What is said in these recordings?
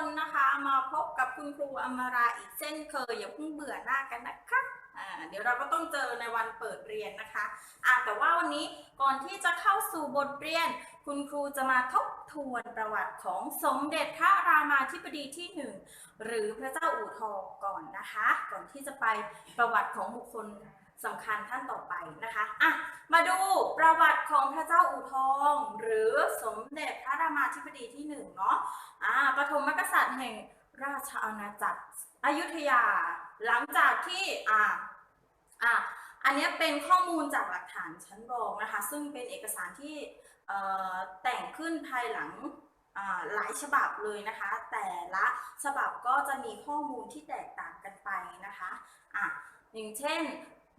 คนนะคะมาพบกับคุณครูอมราอีกเช่นเคยอย่าเพิ่งเบื่อหน้ากันนะคะอ่าเดี๋ยวเราก็ต้องเจอในวันเปิดเรียนนะคะอ่าแต่ว่าวันนี้ก่อนที่จะเข้าสู่บทเรียน คุณครูจะมาทบทวนประวัติของสมเด็จพระรามาธิบดีที่หนึ่งหรือพระเจ้าอู่ทองก่อนนะคะ ก่อนที่จะไปประวัติของบุคคล สำคัญท่านต่อไปนะคะอะมาดูประวัติของพระเจ้าอู่ทอง หรือสมเด็จพระรามาธิบดีที่หนึ่งเนาะอ่าปฐมกษัตริย์แห่งราชอาณาจักรอยุธยา หลังจากที่อ่าอ่าอันเนี้ยเป็นข้อมูลจากหลักฐานชั้นรองนะคะ ซึ่งเป็นเอกสารที่แต่งขึ้นภายหลังหลายฉบับเลยนะคะ แต่ละฉบับก็จะมีข้อมูลที่แตกต่างกันไปนะคะอะอย่างเช่น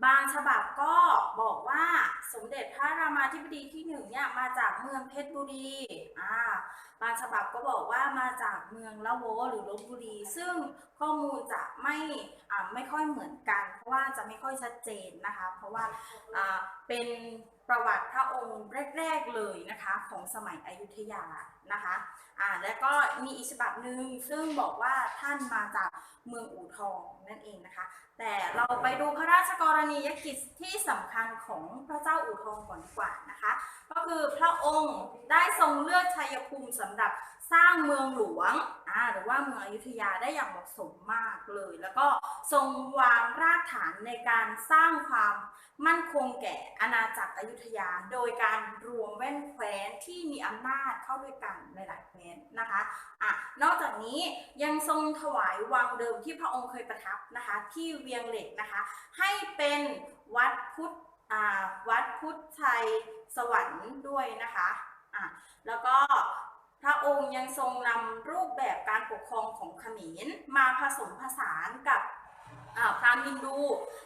บางฉบับก็บอกว่าสมเด็จพระรามาธิบดีที่หนึ่งเนี่ยมาจากเมืองเพชรบุรีอ่า บางฉบับก็บอกว่ามาจากเมืองละโวหรือลบบุรี ซึ่งข้อมูลจะไม่ไม่ค่อยเหมือนกัน เพราะว่าจะไม่ค่อยชัดเจนนะคะ เพราะว่าเป็นประวัติพระองค์แรก ๆเลยนะคะของสมัยอยุธยานะคะอ่าแล้วก็มีอีกฉบับหนึ่งซึ่งบอกว่าท่านมาจากเมืองอู่ทองนั่นเองนะคะ แต่เราไปดูพระราชกรณียกิจที่สำคัญของพระเจ้าอู่ทองก่อนดีกว่านะคะ ก็คือพระองค์ได้ทรงเลือกชัยภูมิสำหรับสร้างเมืองหลวงอ่าหรือว่าเมืองอยุธยาได้อย่างเหมาะสมมากเลย แล้วก็ทรงวางรากฐานในการสร้างความมั่นคงแก่อาณาจักรอยุธยา โดยการรวมแว่นแคว้นที่มีอำนาจเข้าด้วยกันหลายๆแคว้นนะคะอะนอกจากนี้ยังทรงถวายวังเดิมที่พระองค์เคยประทับนะคะที่เวียงเหล็กนะคะ ให้เป็นวัดพุทธวัดพุทธชัยสวรรค์ด้วยนะคะอะแล้วก็ พระองค์ยังทรงนำรูปแบบการปกครองของเขมรมาผสมผสานกับอ่าพราหมณ์ฮินดู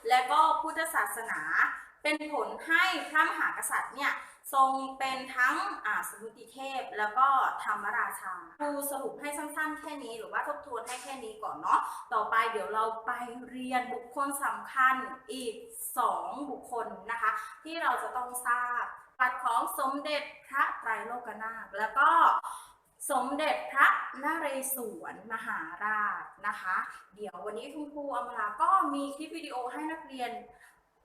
และก็พุทธศาสนา เป็นผลให้พระมหากษัตริย์เนี่ยทรงเป็นทั้งสมุติเทพแล้วก็ธรรมราชาครูสรุปให้สั้นๆ แค่นี้หรือว่าทบทวนให้แค่นี้ก่อนเนาะต่อไปเดี๋ยวเราไปเรียนบุคคลสำคัญอีก 2 บุคคลนะคะ ที่เราจะต้องทราบ บัติของสมเด็จพระไตรโลกนาถแล้วก็สมเด็จพระนเรศวรมหาราชนะคะ เดี๋ยววันนี้คุณครูอมราก็มีคลิปวิดีโอให้นักเรียน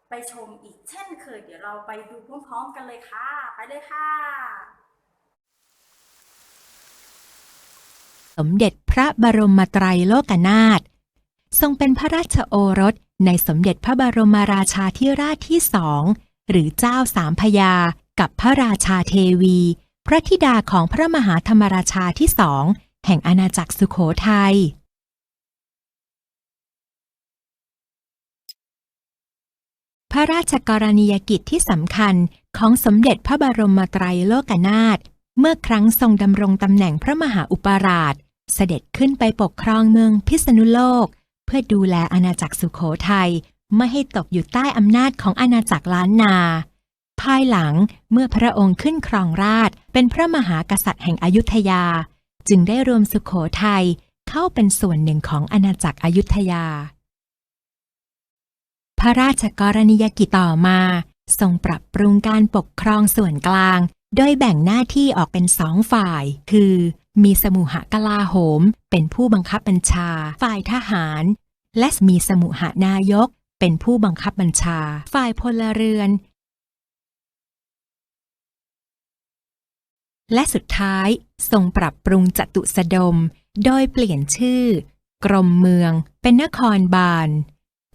ไปชมอีกเช่นเคย เดี๋ยวเราไปดูพร้อมๆกันเลยค่ะ ไปเลยค่ะ สมเด็จพระบรมไตรโลกนาถทรงเป็นพระราชโอรสในสมเด็จพระบรมราชาธิราชที่สอง หรือเจ้าสามพยา กับพระราชาเทวี พระธิดาของพระมหาธรรมราชาที่สอง แห่งอาณาจักรสุโขทัยพระราชกรณียกิจที่สำคัญของสมเด็จพระบรมไตรโลกนาถเมื่อครั้งทรงดำรงตำแหน่งพระมหาอุปราช เสด็จขึ้นไปปกครองเมืองพิษณุโลก เพื่อดูแลอาณาจักรสุโขทัย ไม่ให้ตกอยู่ใต้อำนาจของอาณาจักรล้านนา ภายหลังเมื่อพระองค์ขึ้นครองราชเป็นพระมหากษัตริย์แห่งอยุธยา จึงได้รวมสุโขทัยเข้าเป็นส่วนหนึ่งของอาณาจักรอยุธยา พระราชกรณียกิจต่อมาทรงปรับปรุงการปกครองส่วนกลาง โดยแบ่งหน้าที่ออกเป็นสองฝ่าย คือ มีสมุหกลาโหม เป็นผู้บังคับบัญชา ฝ่ายทหาร และมีสมุหนายก เป็นผู้บังคับบัญชา ฝ่ายพลเรือน และสุดท้ายทรงปรับปรุงจตุสดม โดยเปลี่ยนชื่อ กรมเมืองเป็นนครบาล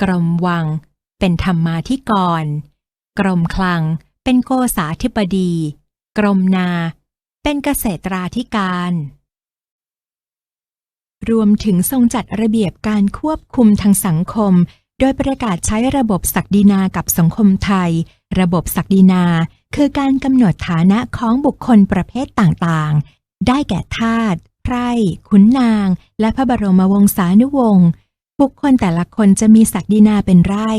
กรมวัง เป็นธรรมาธิกร กรมคลัง เป็นโกษาธิบดี กรมนา เป็นเกษตราธิการ รวมถึงทรงจัดระเบียบการควบคุมทางสังคม โดยประกาศใช้ระบบศักดินากับสังคมไทย ระบบศักดินาคือการกำหนดฐานะของบุคคลประเภทต่างๆ ได้แก่ทาสไพร่ขุนนาง และพระบรมวงศานุวงศ์ บุคคลแต่ละคนจะมีศักดินาเป็นไร่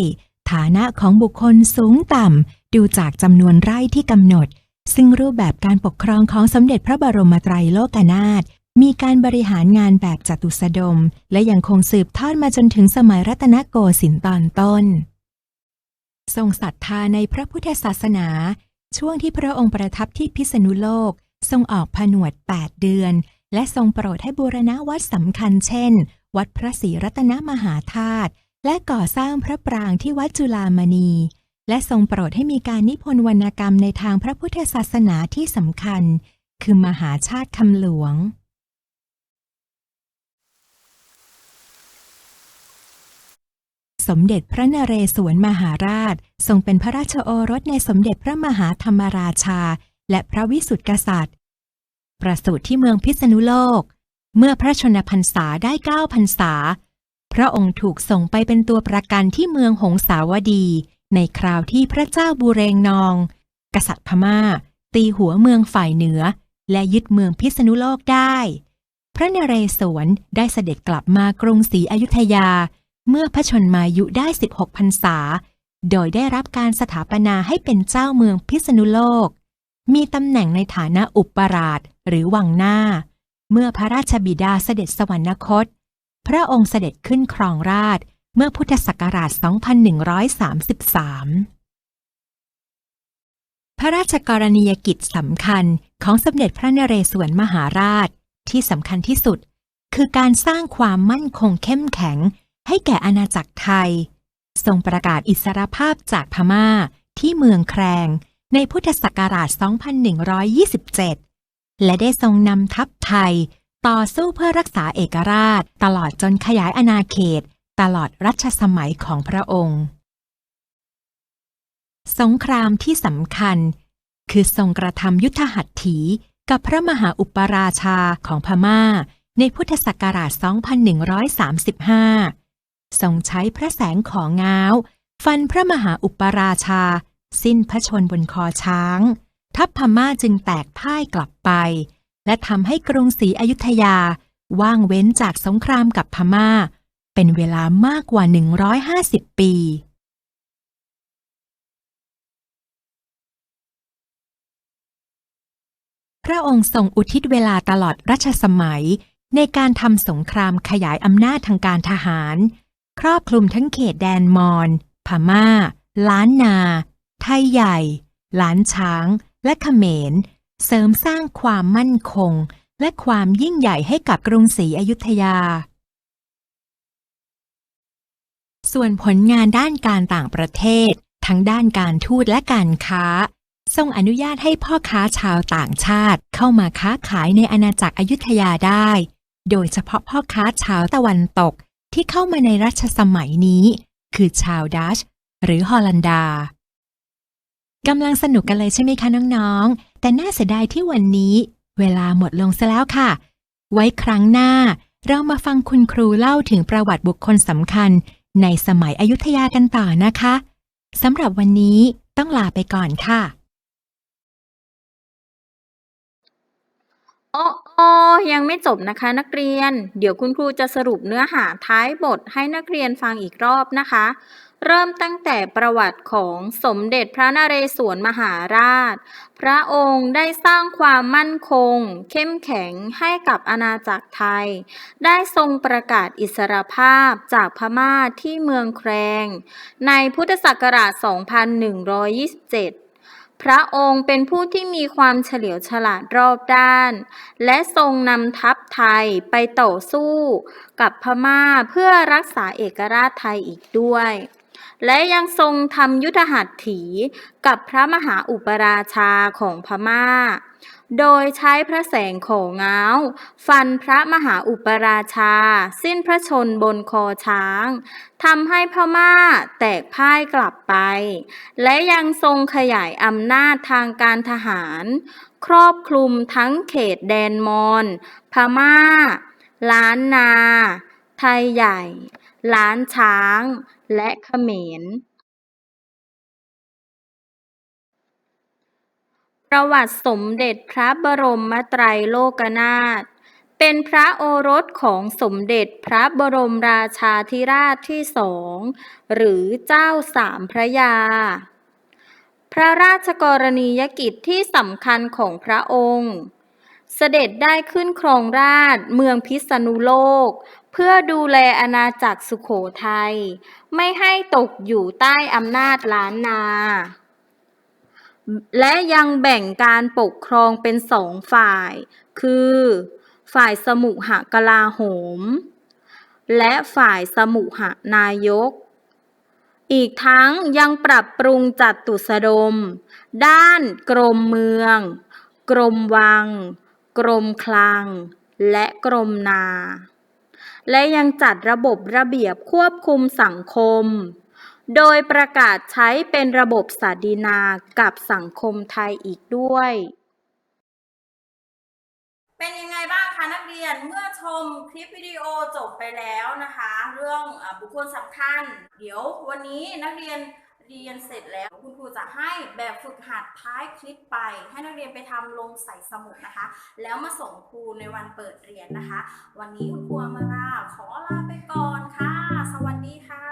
ฐานะของบุคคลสูงต่ำ ดูจากจำนวนไร่ที่กำหนด ซึ่งรูปแบบการปกครองของสมเด็จพระบรมไตรโลกนาถ มีการบริหารงานแบบจตุสดม และยังคงสืบทอดมาจนถึงสมัยรัตนโกสินทร์ตอนต้น ทรงศรัทธาในพระพุทธศาสนา ช่วงที่พระองค์ประทับที่พิษณุโลก ทรงออกผนวด 8 เดือน และทรงโปรดให้บูรณะวัดสำคัญเช่น วัดพระศรีรัตนมหาธาตุและก่อสร้างพระปรางที่วัดจุฬามณี และทรงโปรดให้มีการนิพนธ์วรรณกรรมในทางพระพุทธศาสนาที่สำคัญ คือมหาชาติคำหลวง สมเด็จพระนเรศวรมหาราช ทรงเป็นพระราชโอรสในสมเด็จพระมหาธรรมราชา และพระวิสุทธิกษัตริย์ ประสูติที่เมืองพิษณุโลก เมื่อพระชนพรรษาได้เก้าพรรษา พระองค์ถูกส่งไปเป็นตัวประกันที่เมืองหงสาวดี ในคราวที่พระเจ้าบูเรงนอง กษัตริย์พม่า ตีหัวเมืองฝ่ายเหนือ และยึดเมืองพิษณุโลกได้ พระนเรศวรได้เสด็จกลับมากรุงศรีอยุธยา เมื่อพระชนมายุได้ 16พรรษา โดยได้รับการสถาปนาให้เป็นเจ้าเมืองพิษณุโลก มีตำแหน่งในฐานะอุปราชหรือวังหน้า เมื่อพระราชบิดาเสด็จสวรรคต พระองค์เสด็จขึ้นครองราชเมื่อพุทธศักราช 2133พระราชกรณียกิจสำคัญของสมเด็จพระนเรศวรมหาราชที่สำคัญที่สุด คือการสร้างความมั่นคงเข้มแข็ง ให้แก่อาณาจักรไทย ทรงประกาศอิสรภาพจากพม่าที่เมืองแครงในพุทธศักราช 2127 และได้ทรงนำทัพไทย ต่อสู้เพื่อรักษาเอกราช ตลอดจนขยายอาณาเขต ตลอดรัชสมัยของพระองค์ สงครามที่สำคัญ คือทรงกระทำยุทธหัตถีกับพระมหาอุปราชาของพม่าในพุทธศักราช 2135 ทรงใช้พระแสงของง้าว ฟันพระมหาอุปราชา สิ้นพระชนบนคอช้าง ทัพพม่าจึงแตกพ่ายกลับไป และทำให้กรุงศรีอยุธยา ว่างเว้นจากสงครามกับพม่า เป็นเวลามากกว่า 150 ปีพระองค์ทรงอุทิศเวลาตลอดรัชสมัย ในการทำสงครามขยายอำนาจทางการทหาร ครอบคลุมทั้งเขตแดนมอญพม่า ล้านนา ไทยใหญ่ ล้านช้าง และเขมร เสริมสร้างความมั่นคง และความยิ่งใหญ่ให้กับกรุงศรีอยุธยา ส่วนผลงานด้านการต่างประเทศ ทั้งด้านการทูตและการค้า ทรงอนุญาตให้พ่อค้าชาวต่างชาติเข้ามาค้าขายในอาณาจักรอยุธยาได้ โดยเฉพาะพ่อค้าชาวตะวันตก ที่เข้ามาในรัชสมัยนี้ คือชาวดัชหรือฮอลันดากำลังสนุกกันเลยใช่ไหมคะน้องๆ แต่น่าเสียดายที่วันนี้ เวลาหมดลงซะแล้วค่ะ ไว้ครั้งหน้า เรามาฟังคุณครูเล่าถึงประวัติบุคคลสำคัญ ในสมัยอยุธยากันต่อนะคะสำหรับวันนี้ต้องลาไปก่อนค่ะ โอ้โอยังไม่จบนะคะนักเรียน เดี๋ยวคุณครูจะสรุปเนื้อหาท้ายบทให้นักเรียนฟังอีกรอบนะคะ เริ่มตั้งแต่ประวัติของสมเด็จพระนเรศวรมหาราช พระองค์ได้สร้างความมั่นคง เข้มแข็งให้กับอาณาจักรไทย ได้ทรงประกาศอิสรภาพจากพม่าที่เมืองแครง ในพุทธศักราช 2127 พระองค์เป็นผู้ที่มีความเฉลียวฉลาดรอบด้าน และทรงนำทัพไทยไปต่อสู้กับพม่าเพื่อรักษาเอกราชไทยอีกด้วย และยังทรงทำยุทธหัตถีกับพระมหาอุปราชาของพม่า โดยใช้พระแสงโขงง้าวฟันพระมหาอุปราชา สิ้นพระชนบนคอช้างทำให้พม่าแตกพ่ายกลับไป และยังทรงขยายอำนาจทางการทหาร ครอบคลุมทั้งเขตแดนมอญพม่า ล้านนา ไทยใหญ่ ล้านช้าง และเขมร ประวัติสมเด็จพระบรมไตรโลกนาถ เป็นพระโอรสของสมเด็จพระบรมราชาธิราชที่สอง หรือเจ้าสามพระยา พระราชกรณียกิจที่สำคัญของพระองค์ เสด็จได้ขึ้นครองราชเมืองพิษณุโลก เพื่อดูแลอาณาจักรสุโขทัย ไม่ให้ตกอยู่ใต้อำนาจล้านนา และยังแบ่งการปกครองเป็นสองฝ่าย คือ ฝ่ายสมุหกลาโหม และฝ่ายสมุหนายก อีกทั้งยังปรับปรุงจัดตุสดม ด้านกรมเมือง กรมวัง กรมคลัง และกรมนา และยังจัดระบบระเบียบควบคุมสังคม โดยประกาศใช้เป็นระบบสาดีนากับสังคมไทยอีกด้วย เป็นยังไงบ้างคะนักเรียนเมื่อชมคลิปวิดีโอจบไปแล้วนะคะ เรื่องอบุคคลสำคัญ เดี๋ยววันนี้นักเรียนเรียนเสร็จแล้วคุณครูจะให้แบบฝึกหัดท้ายคลิปไป ให้นักเรียนไปทำลงใส่สมุดนะคะ แล้วมาส่งครูในวันเปิดเรียนนะคะ วันนี้คุณครูมาราขอลาไปก่อนค่ะ สวัสดีค่ะ